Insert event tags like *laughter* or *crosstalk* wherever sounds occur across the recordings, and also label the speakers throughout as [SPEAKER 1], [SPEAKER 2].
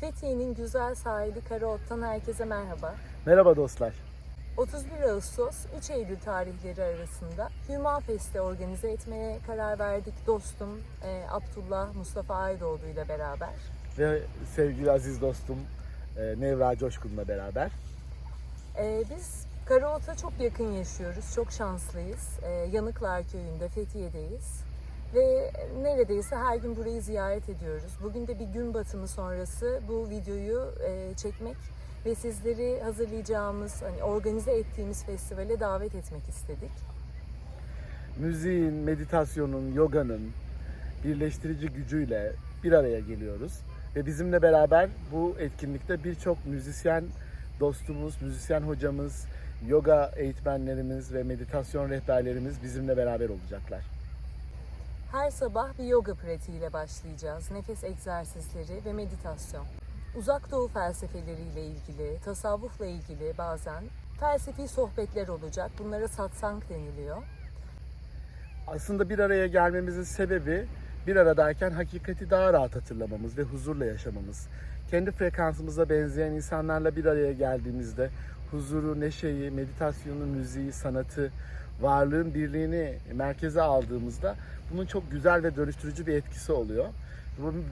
[SPEAKER 1] Fethiye'nin güzel sahili Karaot'tan herkese merhaba.
[SPEAKER 2] Merhaba dostlar.
[SPEAKER 1] 31 Ağustos 3 Eylül tarihleri arasında Hüma Fest'i organize etmeye karar verdik. Dostum e, Abdullah Mustafa Aydoğdu ile beraber.
[SPEAKER 2] Ve sevgili aziz dostum e, Nevra Coşkun'la beraber.
[SPEAKER 1] E, biz Karaot'a çok yakın yaşıyoruz, çok şanslıyız. E, Yanıklar Köyü'nde, Fethiye'deyiz. Ve neredeyse her gün burayı ziyaret ediyoruz. Bugün de bir gün batımı sonrası bu videoyu e, çekmek ve sizleri hazırlayacağımız, hani organize ettiğimiz festivale davet etmek istedik.
[SPEAKER 2] Müziğin, meditasyonun, yoganın birleştirici gücüyle bir araya geliyoruz. Ve bizimle beraber bu etkinlikte birçok müzisyen dostumuz, müzisyen hocamız, yoga eğitmenlerimiz ve meditasyon rehberlerimiz bizimle beraber olacaklar.
[SPEAKER 1] Her sabah bir yoga pratiğiyle başlayacağız. Nefes egzersizleri ve meditasyon. Uzak doğu felsefeleriyle ilgili, tasavvufla ilgili bazen felsefi sohbetler olacak. Bunlara satsang deniliyor.
[SPEAKER 2] Aslında bir araya gelmemizin sebebi bir aradayken hakikati daha rahat hatırlamamız ve huzurla yaşamamız. Kendi frekansımıza benzeyen insanlarla bir araya geldiğimizde huzuru, neşeyi, meditasyonu, müziği, sanatı, varlığın birliğini merkeze aldığımızda bunun çok güzel ve dönüştürücü bir etkisi oluyor.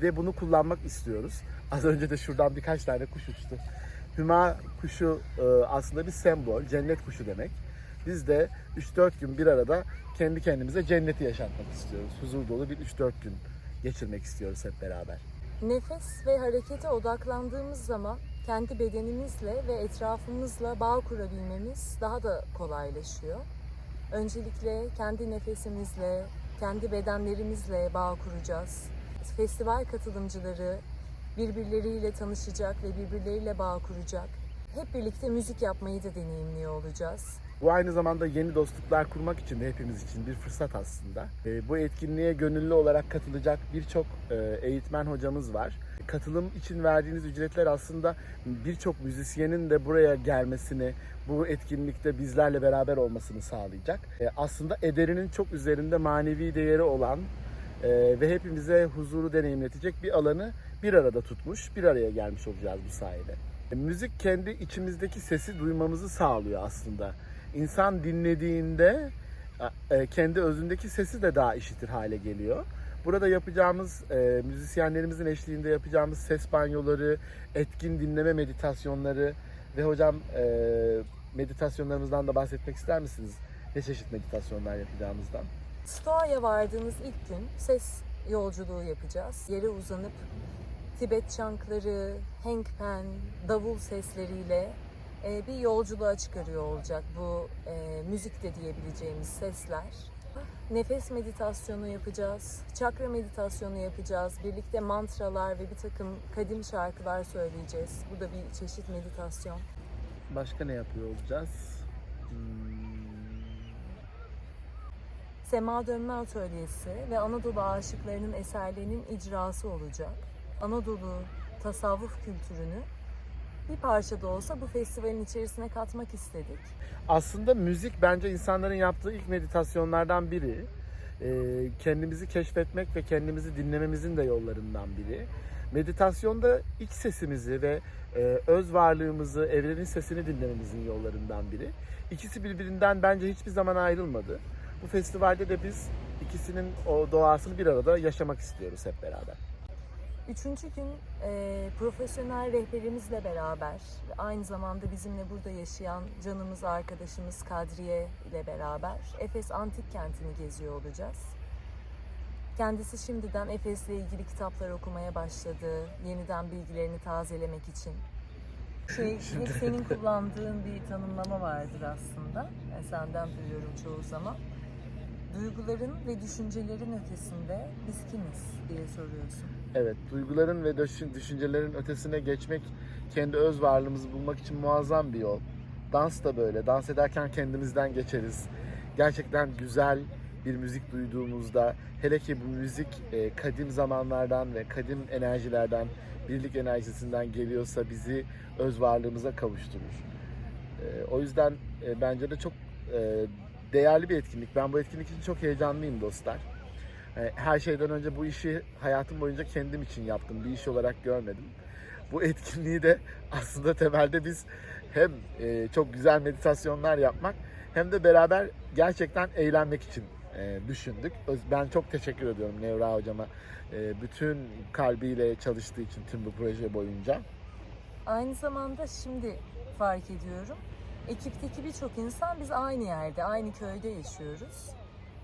[SPEAKER 2] Ve bunu kullanmak istiyoruz. *laughs* Az önce de şuradan birkaç tane kuş uçtu. Hüma kuşu e, aslında bir sembol, cennet kuşu demek. Biz de 3-4 gün bir arada kendi kendimize cenneti yaşatmak istiyoruz. Huzur dolu bir 3-4 gün geçirmek istiyoruz hep beraber.
[SPEAKER 1] Nefes ve harekete odaklandığımız zaman kendi bedenimizle ve etrafımızla bağ kurabilmemiz daha da kolaylaşıyor. Öncelikle kendi nefesimizle, kendi bedenlerimizle bağ kuracağız. Festival katılımcıları birbirleriyle tanışacak ve birbirleriyle bağ kuracak. Hep birlikte müzik yapmayı da deneyimliyor olacağız.
[SPEAKER 2] Bu aynı zamanda yeni dostluklar kurmak için de hepimiz için bir fırsat aslında. E, bu etkinliğe gönüllü olarak katılacak birçok e, eğitmen hocamız var. Katılım için verdiğiniz ücretler aslında birçok müzisyenin de buraya gelmesini, bu etkinlikte bizlerle beraber olmasını sağlayacak. E, aslında ederinin çok üzerinde manevi değeri olan e, ve hepimize huzuru deneyimletecek bir alanı bir arada tutmuş, bir araya gelmiş olacağız bu sayede. E, Müzik kendi içimizdeki sesi duymamızı sağlıyor aslında. İnsan dinlediğinde kendi özündeki sesi de daha işitir hale geliyor. Burada yapacağımız, e, müzisyenlerimizin eşliğinde yapacağımız ses banyoları, etkin dinleme meditasyonları ve hocam e, meditasyonlarımızdan da bahsetmek ister misiniz? Ne çeşit meditasyonlar yapacağımızdan?
[SPEAKER 1] Stoa'ya vardığımız ilk gün ses yolculuğu yapacağız. Yere uzanıp Tibet çankları, hengpen, davul sesleriyle e, bir yolculuğa çıkarıyor olacak bu e, müzik de diyebileceğimiz sesler. Nefes meditasyonu yapacağız, çakra meditasyonu yapacağız. Birlikte mantralar ve bir takım kadim şarkılar söyleyeceğiz. Bu da bir çeşit meditasyon.
[SPEAKER 2] Başka ne yapıyor olacağız? Hmm,
[SPEAKER 1] Sema Dönme Atölyesi ve Anadolu aşıklarının eserlerinin icrası olacak. Anadolu tasavvuf kültürünü bir parça da olsa bu festivalin içerisine katmak istedik.
[SPEAKER 2] Aslında müzik bence insanların yaptığı ilk meditasyonlardan biri. Ee, kendimizi keşfetmek ve kendimizi dinlememizin de yollarından biri. Meditasyonda iç sesimizi ve e, öz varlığımızı, evrenin sesini dinlememizin yollarından biri. İkisi birbirinden bence hiçbir zaman ayrılmadı. Bu festivalde de biz ikisinin o doğasını bir arada yaşamak istiyoruz hep beraber.
[SPEAKER 1] Üçüncü gün e, profesyonel rehberimizle beraber aynı zamanda bizimle burada yaşayan canımız arkadaşımız Kadriye ile beraber Efes Antik Kenti'ni geziyor olacağız. Kendisi şimdiden Efes'le ilgili kitaplar okumaya başladı, yeniden bilgilerini tazelemek için. Şey, senin kullandığın bir tanımlama vardır aslında. Yani senden duyuyorum çoğu zaman. Duyguların ve düşüncelerin ötesinde biz kimiz diye soruyorsun.
[SPEAKER 2] Evet, duyguların ve düşün- düşüncelerin ötesine geçmek, kendi öz varlığımızı bulmak için muazzam bir yol. Dans da böyle. Dans ederken kendimizden geçeriz. Gerçekten güzel bir müzik duyduğumuzda, hele ki bu müzik e, kadim zamanlardan ve kadim enerjilerden, birlik enerjisinden geliyorsa bizi öz varlığımıza kavuşturur. E, o yüzden e, bence de çok değerli bir etkinlik. Ben bu etkinlik için çok heyecanlıyım dostlar. E, Her şeyden önce bu işi hayatım boyunca kendim için yaptım. Bir iş olarak görmedim. bu *laughs* etkinliği de aslında temelde biz hem e, çok güzel meditasyonlar yapmak hem de beraber gerçekten eğlenmek için e, düşündük. Ben çok teşekkür ediyorum Nevra hocama e, bütün kalbiyle çalıştığı için tüm bu proje boyunca.
[SPEAKER 1] Aynı zamanda şimdi fark ediyorum. Ekipteki birçok insan biz aynı yerde, aynı köyde yaşıyoruz.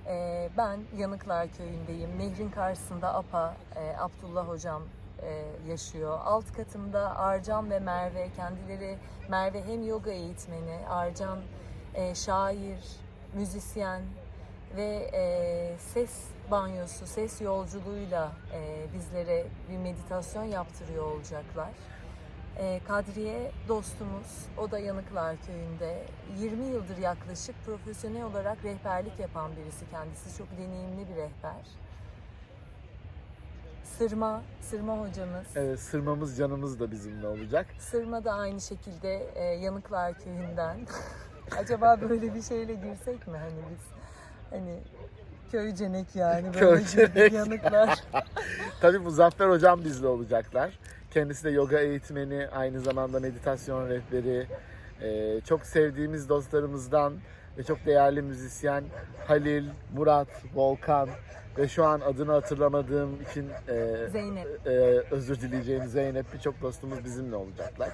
[SPEAKER 1] Ee, ben Yanıklar Köyü'ndeyim. Nehrin karşısında APA, e, Abdullah Hocam e, yaşıyor. Alt katımda Arcan ve Merve, kendileri Merve hem yoga eğitmeni, Arcan e, şair, müzisyen ve e, ses banyosu, ses yolculuğuyla e, bizlere bir meditasyon yaptırıyor olacaklar. E, Kadriye dostumuz, o da Yanıklar Köyü'nde 20 yıldır yaklaşık profesyonel olarak rehberlik yapan birisi kendisi. Çok deneyimli bir rehber. Sırma, Sırma hocamız.
[SPEAKER 2] Evet, sırmamız canımız da bizimle olacak.
[SPEAKER 1] Sırma da aynı şekilde e, Yanıklar Köyü'nden. *laughs* Acaba böyle bir şeyle girsek mi hani biz? Hani köycenek yani böyle
[SPEAKER 2] Köycenek.
[SPEAKER 1] girdik Yanıklar. *laughs*
[SPEAKER 2] Tabii Muzaffer hocam bizle olacaklar. Kendisi de yoga eğitmeni, aynı zamanda meditasyon rehberi. Ee, çok sevdiğimiz dostlarımızdan ve çok değerli müzisyen Halil, Murat, Volkan ve şu an adını hatırlamadığım için e,
[SPEAKER 1] Zeynep.
[SPEAKER 2] e, özür dileyeceğim Zeynep birçok dostumuz bizimle olacaklar.